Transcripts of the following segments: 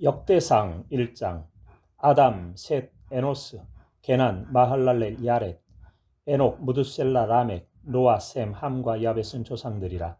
역대상 1장 아담, 셋, 에노스, 게난, 마할랄렐, 야렛, 에녹, 무드셀라, 라멕, 노아, 셈, 함과 야벳은 조상들이라.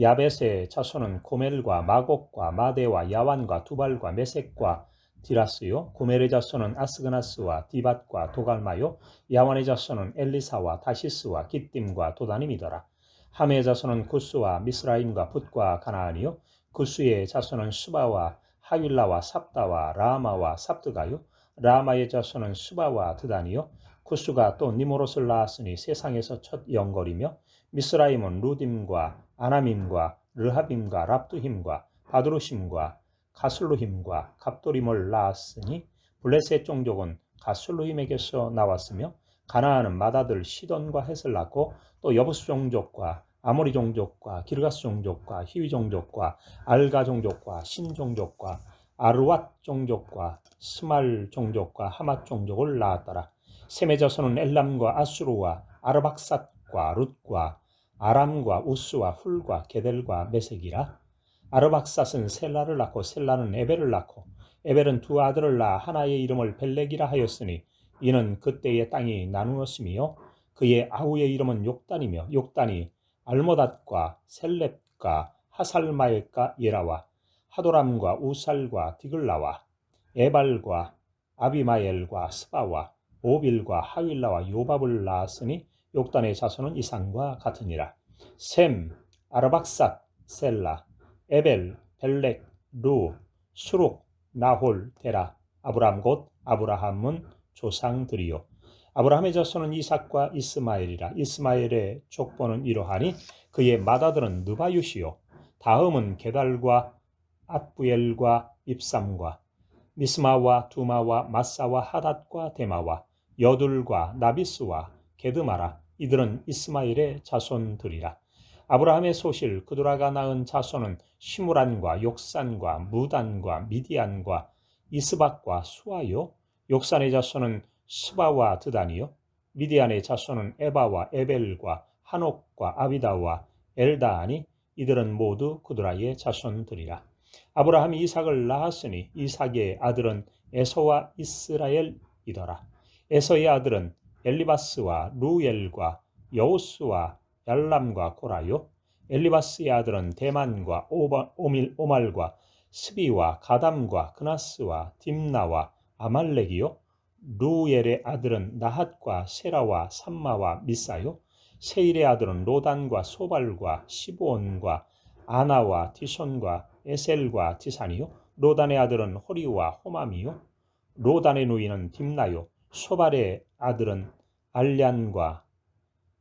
야벳의 자손은 고멜과 마곡과 마데와 야완과 두발과 메색과 디라스요. 고멜의 자손은 아스그나스와 디밧과 도갈마요. 야완의 자손은 엘리사와 다시스와 기띔과 도다님이더라. 함의 자손은 구스와 미스라임과 붓과 가나안이요. 구스의 자손은 수바와 하윌라와 삽다와 라마와 삽드가요. 라마의 자손은 수바와 드다니요. 구스가 또 니모롯을 낳았으니 세상에서 첫 영걸이며 미스라임은 루딤과 아나밈과 르하빔과 랍두힘과 바드루심과 가슬루힘과 갑도림을 낳았으니 블레셋 종족은 가슬루힘에게서 나왔으며 가나안은 마다들 시돈과 헷을 낳고 또 여부스 종족과 아모리 종족과 기르가스 종족과 히위 종족과 알가 종족과 신 종족과 아르왓 종족과 스말 종족과 하맛 종족을 낳았더라. 셈의 자손은 엘람과 아수르와 아르박삿과 룻과 아람과 우스와 훌과 게델과 메색이라. 아르박삿은 셀라를 낳고 셀라는 에벨을 낳고 에벨은 두 아들을 낳아 하나의 이름을 벨렉이라 하였으니 이는 그때의 땅이 나누었으며 그의 아우의 이름은 욕단이며 욕단이 알모닷과 셀렙과 하살마엘과 예라와 하도람과 우살과 디글라와 에발과 아비마엘과 스바와 오빌과 하윌라와 요밥을 낳았으니 욕단의 자손은 이상과 같으니라. 셈, 아르박삿, 셀라, 에벨, 벨렉, 루, 수룩, 나홀, 데라, 아브람 곧 아브라함은 조상들이요. 아브라함의 자손은 이삭과 이스마엘이라. 이스마엘의 족보는 이러하니 그의 맏아들은 느바유시요. 다음은 게달과 앗부엘과 입삼과 미스마와 두마와 마사와 하닷과 데마와 여둘과 나비스와 게드마라 이들은 이스마엘의 자손들이라. 아브라함의 소실 그도라가 낳은 자손은 시무란과 욕산과 무단과 미디안과 이스박과 수아요. 욕산의 자손은 스바와 드다니요. 미디안의 자손은 에바와 에벨과 한옥과 아비다와 엘다하니 이들은 모두 그도라의 자손들이라. 아브라함이 이삭을 낳았으니 이삭의 아들은 에서와 이스라엘이더라. 에서의 아들은 엘리바스와 루엘과 여우스와 얄람과 고라요. 엘리바스의 아들은 대만과 오밀, 오말과 스비와 가담과 그나스와 딥나와 아말렉이요. 루엘의 아들은 나핫과 세라와 삼마와 미사요. 세일의 아들은 로단과 소발과 시보온과 아나와 디손과 에셀과 디산이요. 로단의 아들은 호리와 호맘이요. 로단의 누이는 딥나요. 소발의 아들은 알리안과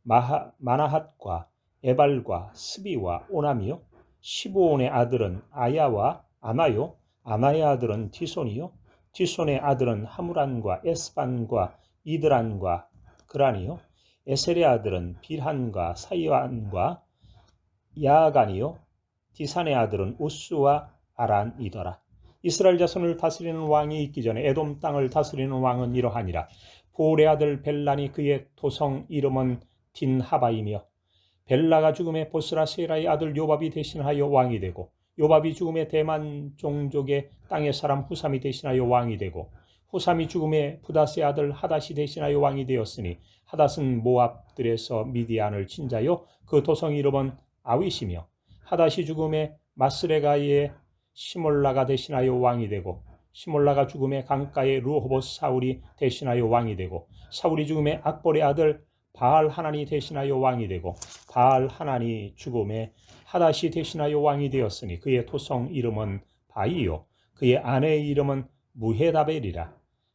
마하, 마나핫과 에발과 스비와 오남이요. 시보온의 아들은 아야와 아나요. 아나의 아들은 디손이요. 디손의 아들은 하무란과 에스반과 이드란과 그란이요. 에셀의 아들은 빌한과 사이완과 야간이요. 디산의 아들은 우스와 아란이더라. 이스라엘 자손을 다스리는 왕이 있기 전에 에돔 땅을 다스리는 왕은 이러하니라. 보울의 아들 벨란이 그의 도성 이름은 딘하바이며 벨라가 죽음에 보스라 세라의 아들 요밥이 대신하여 왕이 되고 요밥이 죽음에 대만 종족의 땅의 사람 후삼이 대신하여 왕이 되고 후삼이 죽음에 부다스의 아들 하닷이 대신하여 왕이 되었으니 하닷은 모압들에서 미디안을 친자요 그 도성 이름은 아윗이며 하닷이 죽음에 마스레가의 시몰라가 대신하여 왕이 되고 시몰라가 죽음에 강가의 루호보스 사울이 대신하여 왕이 되고 사울이 죽음에 악볼의 아들 바알 하나니 대신하여 왕이 되고 바알 하나니 죽음에 하닷이 대신하여 왕이 되었으니 그의 토성 이름은 바이요. 그의 아내의 이름은 무헤다벨이라.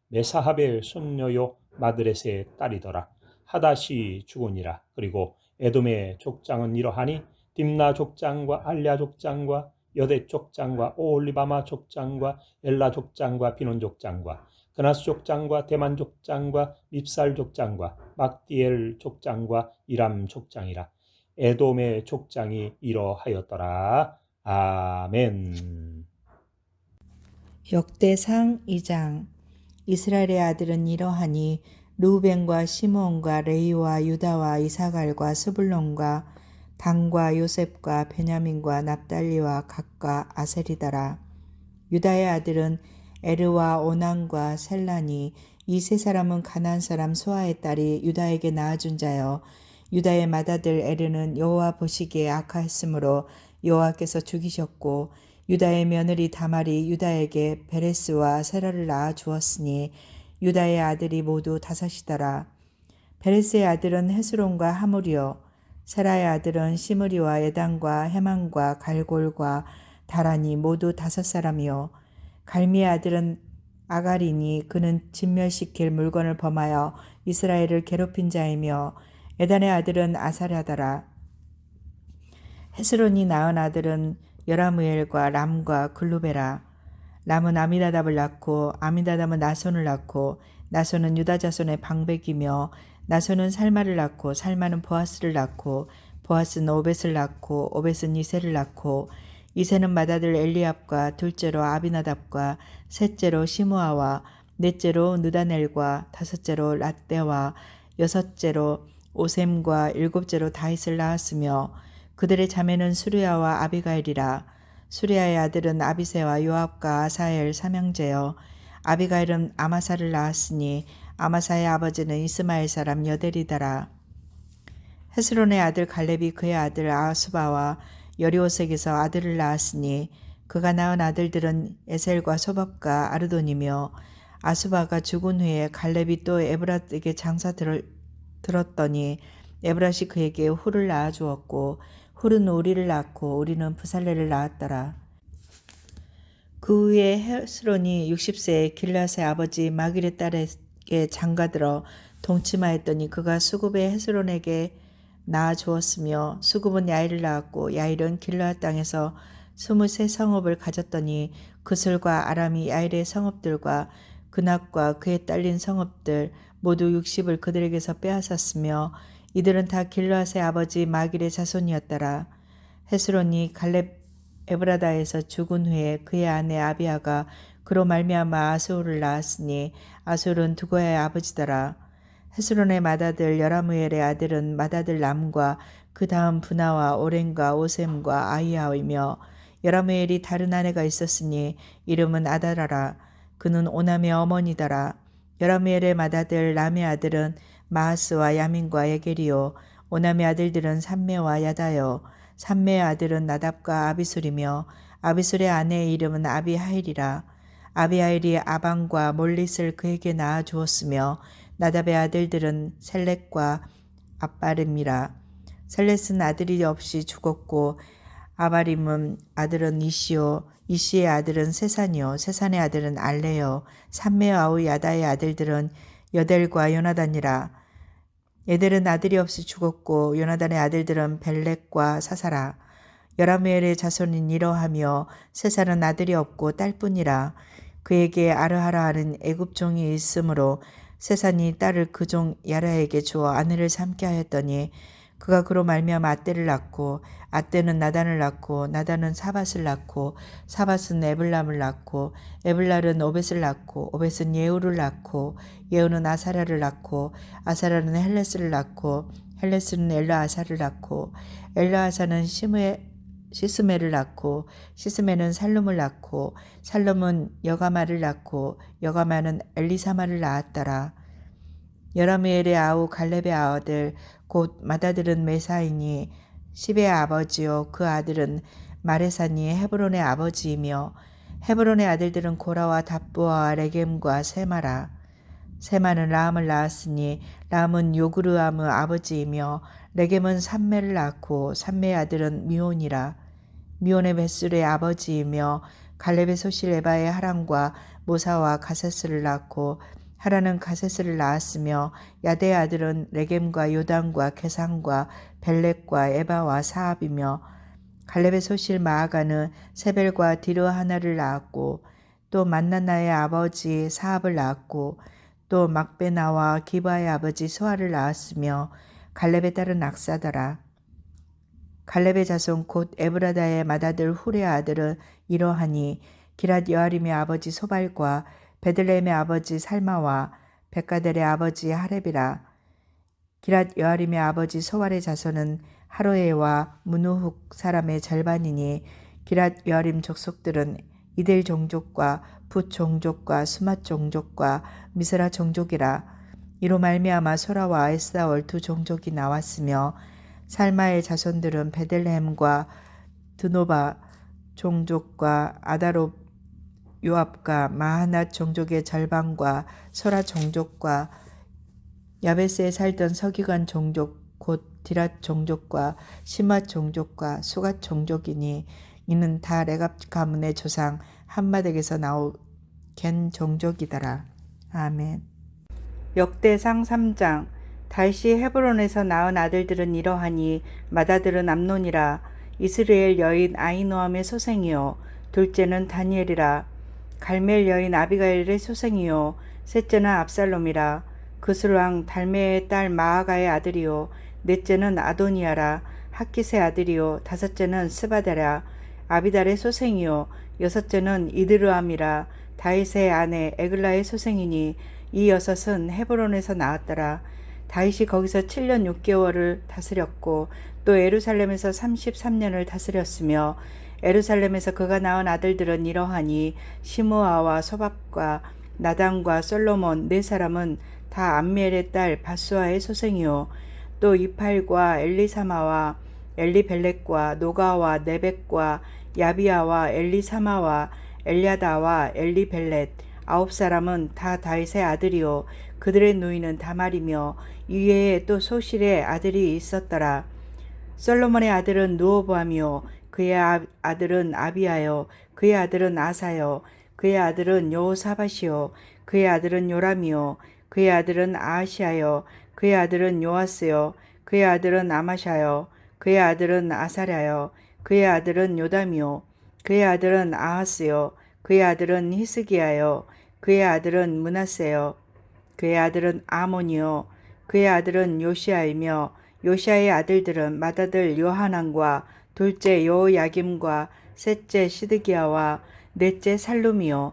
메사하벨 손녀요 마드레스의 딸이더라. 하닷이 죽으니라. 그리고 에돔의 족장은 이러하니 딥나 족장과 알랴 족장과 여대 족장과 오올리바마 족장과 엘라 족장과 비논 족장과 그나스 족장과 대만 족장과 밉살 족장과 막디엘 족장과 이람 족장이라 에돔의 족장이 이러하였더라. 아멘. 역대상 2장 이스라엘의 아들은 이러하니 루벤과 시몬과 레이와 유다와 이사갈과 스불론과 단과 요셉과 베냐민과 납달리와 각과 아셀이더라. 유다의 아들은 에르와 오난과 셀란이 이 세 사람은 가나안 사람 소아의 딸이 유다에게 낳아준 자여. 유다의 맏아들 에르는 여호와 보시기에 악하였으므로 여호와께서 죽이셨고 유다의 며느리 다말이 유다에게 베레스와 세라를 낳아 주었으니 유다의 아들이 모두 다섯이더라. 베레스의 아들은 헤스론과 하물이요. 세라의 아들은 시므리와 에단과 헤만과 갈골과 다라니 모두 다섯 사람이요 갈미의 아들은 아가리니 그는 진멸시킬 물건을 범하여 이스라엘을 괴롭힌 자이며 에단의 아들은 아사랴다라. 헤스론이 낳은 아들은 여라무엘과 람과 글루베라. 람은 아미다답을 낳고 아미다답은 나손을 낳고 나손은 유다 자손의 방백이며 나손은 살마를 낳고 살마는 보아스를 낳고 보아스는 오벳을 낳고 오벳은 이세를 낳고 이세는 맏아들 엘리압과 둘째로 아비나답과 셋째로 시므아와 넷째로 느다넬과 다섯째로 라떼와 여섯째로 오셈과 일곱째로 다윗을 낳았으며 그들의 자매는 수리아와 아비가일이라. 수리아의 아들은 아비세와 요압과 아사엘 삼형제여. 아비가일은 아마사를 낳았으니 아마사의 아버지는 이스마엘 사람 여델이더라. 헤스론의 아들 갈렙이 그의 아들 아수바와 여리오색에서 아들을 낳았으니 그가 낳은 아들들은 에셀과 소밥과 아르돈이며 아수바가 죽은 후에 갈렙이 또 에브라에게 장사 들, 들었더니 에브라시 그에게 훌을 낳아 주었고 훌은 우리를 낳고 우리는 부살레를 낳았더라. 그 후에 헤스론이 60세에 길라스의 아버지 마길의 딸에게 장가들어 동치마했더니 그가 수굽의 헤스론에게 낳아 주었으며 수굽은 야일을 낳았고 야일은 길라앗 땅에서 스물세 성읍을 가졌더니 그슬과 아람이 야일의 성읍들과 그낙과 그에 딸린 성읍들 모두 60을 그들에게서 빼앗았으며 이들은 다 길라앗의 아버지 마길의 자손이었더라. 헤스론이 갈렙 에브라다에서 죽은 후에 그의 아내 아비아가 그로 말미암아 아수를 낳았으니 아술은 두고의 아버지더라. 헤스론의 맏아들 여라무엘의 아들은 맏아들 람과 그 다음 분하와 오렌과 오셈과 아이하이며 여라무엘이 다른 아내가 있었으니 이름은 아다라라. 그는 오남의 어머니더라. 여라무엘의 맏아들 람의 아들은 마하스와 야민과 에게리요. 오남의 아들들은 삼메와 야다요. 삼메의 아들은 나답과 아비술이며 아비술의 아내의 이름은 아비하일이라. 아비하일이 아방과 몰릿을 그에게 낳아 주었으며 나답의 아들들은 셀렉과 아빠름이라. 셀렛은 아들이 없이 죽었고 아바림은 아들은 이시오 이시의 아들은 세산이요 세산의 아들은 알레요 삼메아우 야다의 아들들은 여델과 요나단이라 얘들은 아들이 없이 죽었고 요나단의 아들들은 벨렉과 사사라 여라무엘의 자손인 이러하며 세산은 아들이 없고 딸뿐이라 그에게 아르하라 하는 애굽 종이 있으므로 세산이 딸을 그 종 야라에게 주어 아내를 삼게 하였더니 그가 그로 말미암아 아떼를 낳고 아떼는 나단을 낳고 나단은 사밧을 낳고 사밧은 에블람을 낳고 에블랄은 오벳을 낳고 오벳은 예후를 낳고 예후는 아사라를 낳고 아사라는 헬레스를 낳고 헬레스는 엘라아사를 낳고 엘라아사는 시므에 시스메를 낳고 시스메는 살룸을 낳고 살룸은 여가마를 낳고 여가마는 엘리사마를 낳았더라. 여라무엘의 아우 갈렙의 아들 곧 맏아들은 메사이니 시베의 아버지요. 그 아들은 마레사니 헤브론의 아버지이며 헤브론의 아들들은 고라와 답부와 레겜과 세마라. 세마는 라함을 낳았으니 라함은 요그르함의 아버지이며 레겜은 삼메를 낳고 삼메의 아들은 미온이라 미온의 벳술의 아버지이며 갈렙의 소실 에바의 하란과 모사와 가세스를 낳고 하라는 가세스를 낳았으며 야대의 아들은 레겜과 요단과 게상과 벨렉과 에바와 사압이며 갈렙의 소실 마아가는 세벨과 디르 하나를 낳았고 또 만나나의 아버지 사압을 낳았고 또 막베나와 기바의 아버지 소아를 낳았으며 갈렙의 딸은 악사더라. 갈렙의 자손 곧 에브라다의 맏아들 후레 아들은 이러하니 기랏 여아림의 아버지 소발과 베들레헴의 아버지 살마와 백가델의 아버지 하렙이라. 기랏 여아림의 아버지 소발의 자손은 하로에와 문우훅 사람의 절반이니 기랏 여아림 족속들은 이델 종족과 붓 종족과 수맛 종족과 미스라 종족이라. 이로 말미암아 소라와 에스다월 두 종족이 나왔으며 살마의 자손들은 베들레헴과 드노바 종족과 아다롭 요압과 마하낫 종족의 절반과 소라 종족과 야베스에 살던 서기관 종족 곧 디랏 종족과 시맛 종족과 수갓 종족이니 이는 다 레갑 가문의 조상 한마덱에서 나온 겐 종족이더라. 아멘. 역대상 3장 다시 헤브론에서 낳은 아들들은 이러하니 맏아들은 암논이라 이스라엘 여인 아이노함의 소생이요 둘째는 다니엘이라 갈멜 여인 아비가일의 소생이요 셋째는 압살롬이라 그술왕 달메의 딸 마아가의 아들이요 넷째는 아도니아라 학기스의 아들이요 다섯째는 스바데라 아비달의 소생이요 여섯째는 이드르암이라 다윗의 아내 에글라의 소생이니 이 여섯은 헤브론에서 나왔더라. 다윗이 거기서 7년 6개월을 다스렸고 또 에루살렘에서 33년을 다스렸으며 에루살렘에서 그가 낳은 아들들은 이러하니 시므아와 소밥과 나단과 솔로몬 네 사람은 다 암미엘의 딸 바수아의 소생이요. 또 이팔과 엘리사마와 엘리벨렉과 노가와 네벡과 야비아와 엘리사마와 엘야다와 엘리벨렛 아홉 사람은 다 다윗의 아들이요 그들의 누이는 다말이며 이외에 또 소실의 아들이 있었더라 솔로몬의 아들은 누오보암이요 그의 아- 아들은 아비아요 그의 아들은 아사요 그의 아들은 여호사밧이요 그의 아들은 요람이요 그의 아들은 아하시아요 그의 아들은 요아스요 그의 아들은 아마샤요 그의 아들은 아사랴요 그의 아들은 요담이요 그의 아들은 아하스요 그의 아들은 히스기야요 그의 아들은 문하세요 그의 아들은 아몬이요. 그의 아들은 요시아이며 요시아의 아들들은 맏아들 요하난과 둘째 요야김과 셋째 시드기야와 넷째 살룸이요.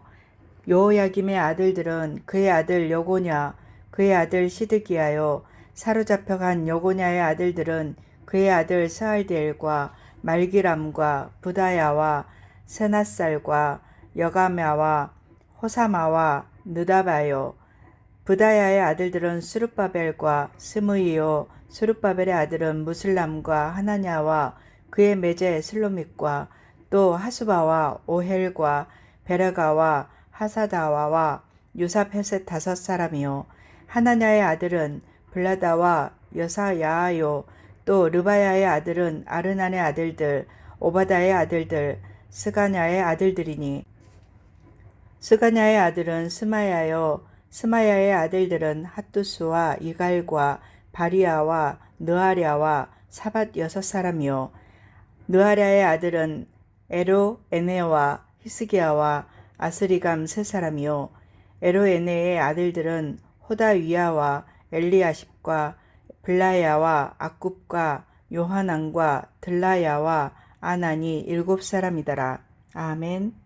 요야김의 아들들은 그의 아들 요고냐 그의 아들 시드기야요. 사로잡혀간 요고냐의 아들들은 그의 아들 스알디엘과 말기람과 부다야와 세나살과 여가메와 호사마와 느다바요 부다야의 아들들은 수르바벨과 스무이요. 수르바벨의 아들은 무슬람과 하나냐와 그의 매제 슬로믹과 또 하수바와 오헬과 베라가와 하사다와와 유사페셋 다섯 사람이요. 하나냐의 아들은 블라다와 여사야아요. 또 르바야의 아들은 아르난의 아들들 오바다의 아들들 스가냐의 아들들이니. 스가냐의 아들은 스마야요 스마야의 아들들은 핫두스와 이갈과 바리아와 느아랴와 사밧 여섯 사람이요 느아랴의 아들은 에로 에네와 히스기야와 아스리감 세 사람이요 에로 에네의 아들들은 호다위야와 엘리아십과 블라야와 아굽과 요하난과 들라야와 아난이 일곱 사람이더라. 아멘.